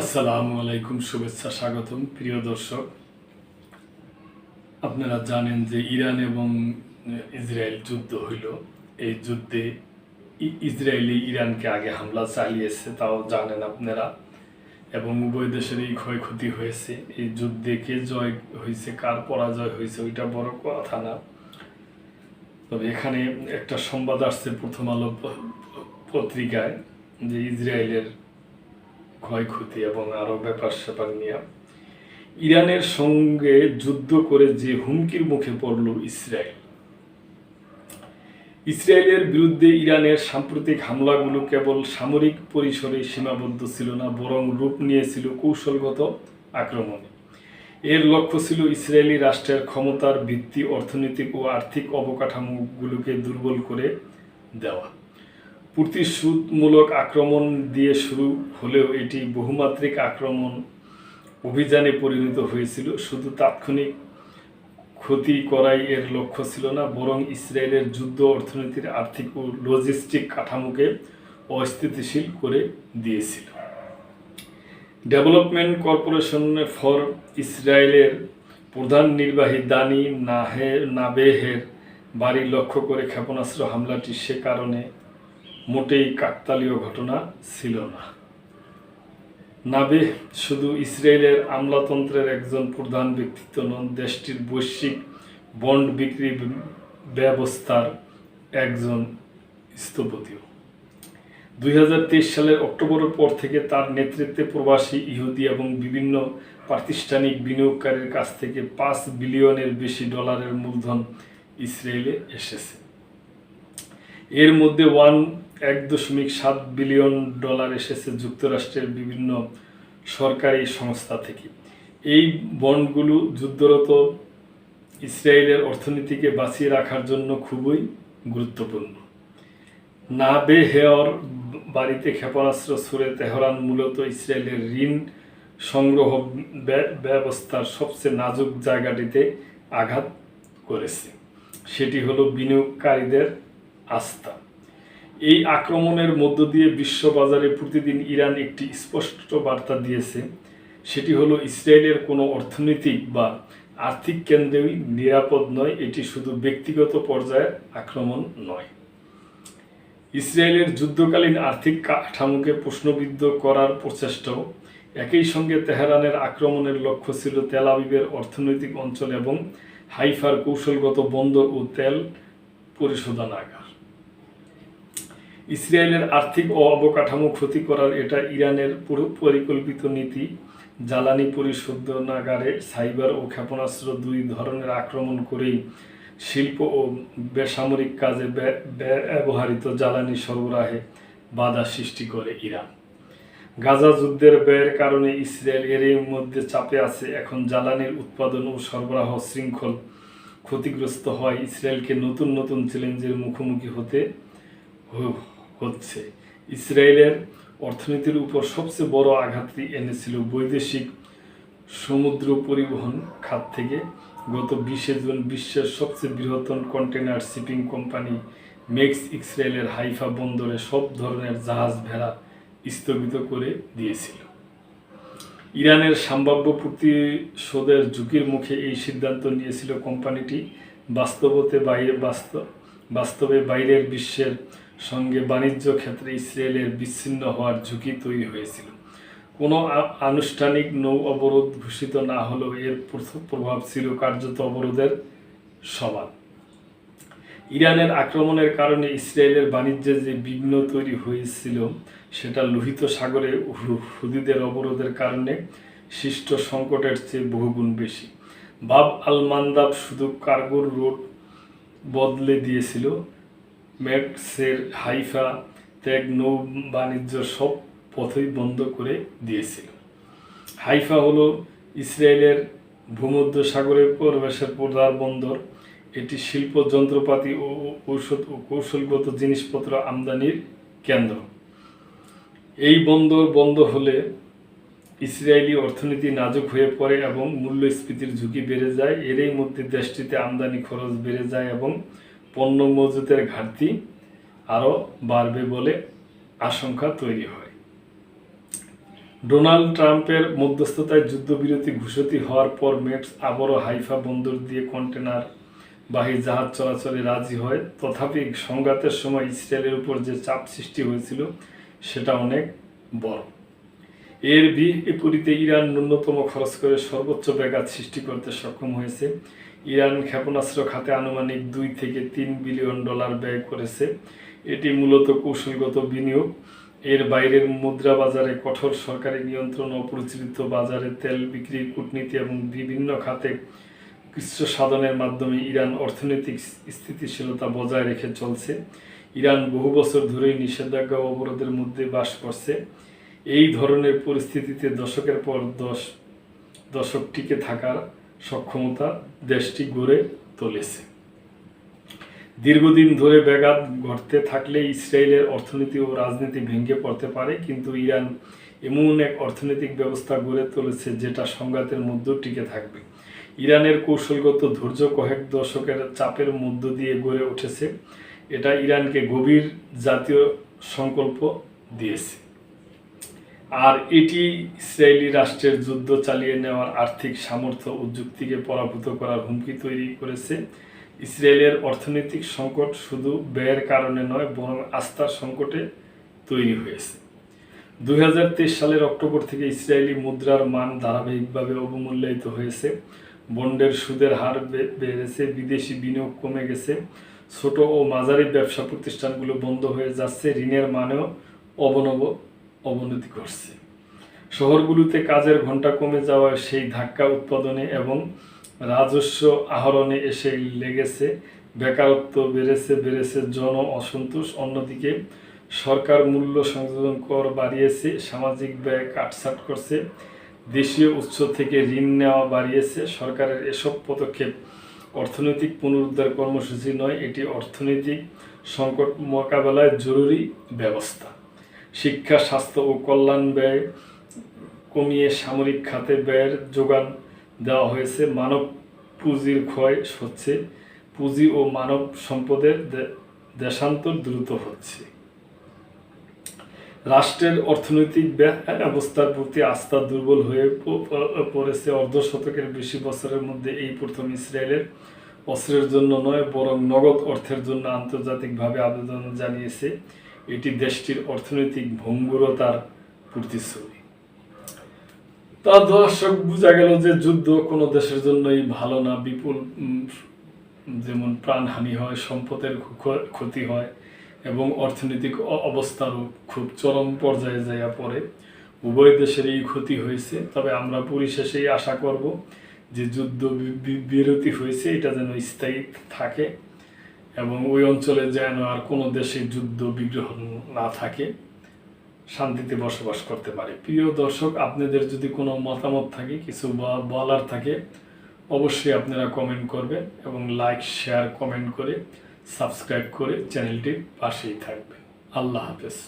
আসসালামু আলাইকুম, শুভেচ্ছা, স্বাগতম। প্রিয় দর্শক, আপনারা জানেন যে ইরান এবং ইসরায়েল যুদ্ধ হইল। এই যুদ্ধে ইসরায়েলি ইরানকে আগে হামলা চালিয়েছে, তাও জানেন আপনারা। এবং উভয় দেশেরই ক্ষয়ক্ষতি হয়েছে। এই যুদ্ধে কে জয় হয়েছে, কার পরাজয় হয়েছে, ওইটা বড় কথা না। তবে এখানে একটা সংবাদ আসছে প্রথম আলো পত্রিকায় যে ইসরায়েলের ক্ষয়ক্ষতি এবং আরও ব্যাপার স্যাপার নিয়ে। ইরানের সঙ্গে যুদ্ধ করে যে হুমকির মুখে পড়ল ইসরায়েল। ইসরায়েলের বিরুদ্ধে ইরানের সাম্প্রতিক হামলাগুলো কেবল সামরিক পরিসরে সীমাবদ্ধ ছিল না, বরং রূপ নিয়েছিল কৌশলগত আক্রমণে। এর লক্ষ্য ছিল ইসরায়েলি রাষ্ট্রের ক্ষমতার ভিত্তি, অর্থনৈতিক ও আর্থিক অবকাঠামোগুলোকে দুর্বল করে দেওয়া। প্রতিশোধমূলক আক্রমণ দিয়ে শুরু হলেও এটি বহুমাত্রিক আক্রমণ অভিযানে পরিণত হয়েছিল। শুধু তাৎক্ষণিক ক্ষতি করাই এর লক্ষ্য ছিল না, বরং ইসরায়েলের যুদ্ধ, অর্থনীতির আর্থিক ও লজিস্টিক কাঠামোকে অস্থিতিশীল করে দিয়েছিল। ডেভেলপমেন্ট কর্পোরেশন ফর ইসরায়েলের প্রধান নির্বাহী দানি নাহে নাবেহের বাড়ি লক্ষ্য করে ক্ষেপণাস্ত্র হামলাটি সে কারণে মোটেই কাকতালীয় ঘটনা ছিল না। নাবে শুধু ইসরায়েলের আমলাতন্ত্রের একজন প্রধান ব্যক্তিত্ব নন, দেশটির বৈশ্বিক বন্ড বিক্রি ব্যবস্থার একজন স্থপতিও। দুই সালের অক্টোবরের পর থেকে তার নেতৃত্বে প্রবাসী ইহুদি এবং বিভিন্ন প্রাতিষ্ঠানিক বিনিয়োগকারীর কাছ থেকে পাঁচ বিলিয়নের বেশি ডলারের মূলধন ইসরায়েলে এসেছে। এর মধ্যে ওয়ান এক দশমিক সাত বিলিয়ন ডলার এসেছে যুক্তরাষ্ট্রের বিভিন্ন সরকারি সংস্থা থেকে। এই বন্ডগুলো যুদ্ধরত ইসরায়েলের অর্থনীতিকে বাঁচিয়ে রাখার জন্য খুবই গুরুত্বপূর্ণ। নাবে হেয়র বাড়িতে ক্ষেপণাস্ত্র ছুড়ে তেহরান মূলত ইসরায়েলের ঋণ সংগ্রহ ব্য- ব্যবস্থার সবচেয়ে নাজুক জায়গাটিতে আঘাত করেছে। সেটি হলো বিনিয়োগকারীদের আস্থা। এই আক্রমণের মধ্য দিয়ে বিশ্ববাজারে প্রতিদিন ইরান একটি স্পষ্ট বার্তা দিয়েছে। সেটি হলো, ইসরায়েলের কোনো অর্থনৈতিক বা আর্থিক কেন্দ্রেই নিরাপদ নয়, এটি শুধু ব্যক্তিগত পর্যায়ে আক্রমণ নয়। ইসরায়েলের যুদ্ধকালীন আর্থিক কাঠামোকে প্রশ্নবিদ্ধ করার প্রচেষ্টাও একই সঙ্গে তেহরানের আক্রমণের লক্ষ্য ছিল তেল আবিবের অর্থনৈতিক অঞ্চল এবং হাইফার কৌশলগত বন্দর ও তেল পরিশোধনাগার ইসরায়েলের আর্থিক ও অবকাঠামো ক্ষতি করার এটা ইরানের পরিকল্পিত নীতি। জ্বালানি পরিশোধনাগারে সাইবার ও ক্ষেপণাস্ত্র দুই ধরনের আক্রমণ করেই শিল্প ও বেসামরিক কাজে ব্য- ব্যবহৃত জ্বালানি সরবরাহে বাধা সৃষ্টি করে ইরান। গাজা যুদ্ধের ব্যয়ের কারণে ইসরায়েল এরই মধ্যে চাপে আছে। এখন জ্বালানির উৎপাদন ও সরবরাহ শৃঙ্খল ক্ষতিগ্রস্ত হয়। ইসরায়েলকে নতুন নতুন চ্যালেঞ্জের মুখোমুখি হতে হচ্ছে ইসরায়েলের অর্থনীতির উপর সবচেয়ে বড় আঘাতটি এনেছিল বৈদেশিক সমুদ্র পরিবহন খাত থেকে। গত বিশে জুন বিশ্বের সবচেয়ে বৃহত্তম কন্টেনার শিপিং কোম্পানি মেক্স ইসরায়েলের হাইফা বন্দরে সব ধরনের জাহাজ ভেড়া স্থগিত করে দিয়েছিল। ইরানের সম্ভাব্য প্রতিশোধের ঝুঁকির মুখে এই সিদ্ধান্ত নিয়েছিল কোম্পানিটি। বাস্তবতে বাইরে বাস্তব বাস্তবে বাইরের বিশ্বের সঙ্গে বাণিজ্য ক্ষেত্রে ইসরায়েলের বিচ্ছিন্ন হওয়ার ঝুঁকি তৈরি হয়েছিল। কোনো আনুষ্ঠানিক নৌ অবরোধ ঘোষিত না হলেও এর প্রভাব ছিল কার্যত অবরোধের সমান। ইরানের আক্রমণের কারণে ইসরায়েলের বাণিজ্যে যে বিঘ্ন তৈরি হয়েছিল, সেটা লোহিত সাগরে হুদিদের অবরোধের কারণে সৃষ্ট সংকটের চেয়ে বহুগুণ বেশি। বাব আল মান্দাব শুধু কার্গোর রোড বদলে দিয়েছিল ম্যাক্সের হাইফা ত্যাগ নৌ বাণিজ্য সব পথই বন্ধ করে দিয়েছিল হাইফা হলো ইসরায়েলের ভূমধ্য সাগরে প্রবেশের প্রধান বন্দর। এটি শিল্প, যন্ত্রপাতি ও- ঔষধ ও কৌশলগত জিনিসপত্র আমদানির কেন্দ্র। এই বন্দর বন্ধ হলে ইসরায়েলি অর্থনীতি নাজুক হয়ে পড়ে এবং মূল্যস্ফীতির ঝুঁকি বেড়ে যায়। এরই মধ্যে দেশটিতে আমদানি খরচ বেড়ে যায় এবং পণ্য মজুতের ঘাটতি আরও বাড়বে বলে আশঙ্কা তৈরি হয়। ডোনাল্ড ট্রাম্পের মধ্যস্থতায় যুদ্ধবিরতি ঘোষিত হওয়ার পর মেটস আবারও হাইফা বন্দর দিয়ে কন্টেনার বাহী জাহাজ চলাচলে রাজি হয়। তথাপি সংঘাতের সময় ইসরায়েলের উপর যে চাপ সৃষ্টি হয়েছিল, সেটা অনেক বড়। এর বিপরীতে ইরান ন্যূনতম খরচ করে সর্বোচ্চ ব্যাঘাত সৃষ্টি করতে সক্ষম হয়েছে। ইরান ক্ষেপণাস্ত্র খাতে আনুমানিক দুই থেকে তিন বিলিয়ন ডলার ব্যয় করেছে। এটি মূলত কৌশলগত বিনিয়োগ। এর বাইরের মুদ্রা বাজারে কঠোর সরকারি নিয়ন্ত্রণ অপরিচালিত বাজারে তেল বিক্রির কূটনীতি এবং বিভিন্ন খাতে কৃষ্ণ সাধনের মাধ্যমে ইরান অর্থনৈতিক স্থিতিশীলতা বজায় রেখে চলছে। ইরান বহু বছর ধরেই নিষেধাজ্ঞা ও অবরোধের মধ্যে বাস করছে। এই ধরনের পরিস্থিতিতে দশকের পর দশ দশক টিকে থাকার সক্ষমতা দেশটি গড়ে তুলেছে। দীর্ঘদিন ধরে ব্যাঘাত ঘটতে থাকলে ইসরায়েলের অর্থনীতি ও রাজনীতি ভেঙে পড়তে পারে, কিন্তু ইরান এমন এক অর্থনৈতিক ব্যবস্থা গড়ে তুলেছে যেটা সংঘাতের মধ্যেও টিকে থাকবে। ইরানের কৌশলগত ধৈর্য কয়েক দশকের চাপের মধ্য দিয়ে গড়ে উঠেছে। এটা ইরানকে গভীর জাতীয় সংকল্প দিয়েছে। আর এটি ইসরায়েলি রাষ্ট্রের যুদ্ধ চালিয়ে নেওয়ার আর্থিক সামর্থ্য ও যুক্তিকে পরাভূত করার হুমকি তৈরি করেছে। ইসরায়েলের অর্থনৈতিক সংকট শুধু ব্যয়ের কারণে নয়, বরং আস্থার সংকটে তৈরি হয়েছে। দু হাজার তেইশ সালের অক্টোবর থেকে ইসরায়েলি মুদ্রার মান ধারাবাহিকভাবে অবমূল্যায়িত হয়েছে। বন্ডের সুদের হার বেড়েছে, বিদেশি বিনিয়োগ কমে গেছে। ছোট ও মাঝারি ব্যবসা প্রতিষ্ঠানগুলো বন্ধ হয়ে যাচ্ছে, ঋণের মানেও অবনব অবনতি ঘটছে। শহরগুলোতে কাজের ঘণ্টা কমে যাওয়ায় সেই ধাক্কা উৎপাদনে এবং রাজস্ব আহরণে এসে লেগেছে। বেকারত্ব বেড়েছে বেড়েছে জন অসন্তোষ। অন্যদিকে সরকার মূল্য সংযোজন কর বাড়িয়েছে, সামাজিক ব্যয় কাটছাট করছে, দেশীয় উৎস থেকে ঋণ নেওয়া বাড়িয়েছে। সরকারের এসব পদক্ষেপ অর্থনৈতিক পুনরুদ্ধার কর্মসূচি নয়, এটি অর্থনৈতিক সংকট মোকাবেলায় জরুরি ব্যবস্থা। শিক্ষা, স্বাস্থ্য ও কল্যাণ ব্যয় কমিয়ে সামরিক খাতে ব্যয়ের যোগান দেওয়া হয়েছে। মানব পুঁজির ক্ষয় হচ্ছে। পুঁজি ও মানব সম্পদের দেশান্তর দ্রুত হচ্ছে। রাষ্ট্রের অর্থনৈতিক ব্যবস্থার প্রতি আস্থা দুর্বল হয়ে পড়েছে। অর্ধ শতকের বেশি বছরের মধ্যে এই প্রথম ইসরায়েলের অস্ত্রের জন্য নয়, বরং নগদ অর্থের জন্য আন্তর্জাতিকভাবে আবেদন জানিয়েছে এটি দেশটির অর্থনৈতিক ভঙ্গুরতার প্রতিচ্ছবি। তা দর্শক বোঝা গেল যে যুদ্ধ কোনো দেশের জন্যই ভালো না, বিপুল যেমন প্রাণহানি হয়, সম্পদের ক্ষতি হয় এবং অর্থনৈতিক অবস্থারও খুব চরম পর্যায়ে যাইয়া পড়ে। উভয় দেশেরই ক্ষতি হয়েছে, তবে আমরা পরিশেষেই আশা করব যে যুদ্ধ বিরতি হয়েছে, এটা যেন স্থায়ী থাকে। এবং ওই অঞ্চলে যেন আর কোনো দেশে যুদ্ধ, বিগ্রহ না থাকে, শান্তিতে বসবাস করতে পারে। প্রিয় দর্শক, আপনাদের যদি কোনো মতামত থাকে, কিছু বলার থাকে, অবশ্যই আপনারা কমেন্ট করবেন এবং লাইক শেয়ার কমেন্ট করে সাবস্ক্রাইব করে চ্যানেলটির পাশেই থাকবে আল্লাহ হাফেজ।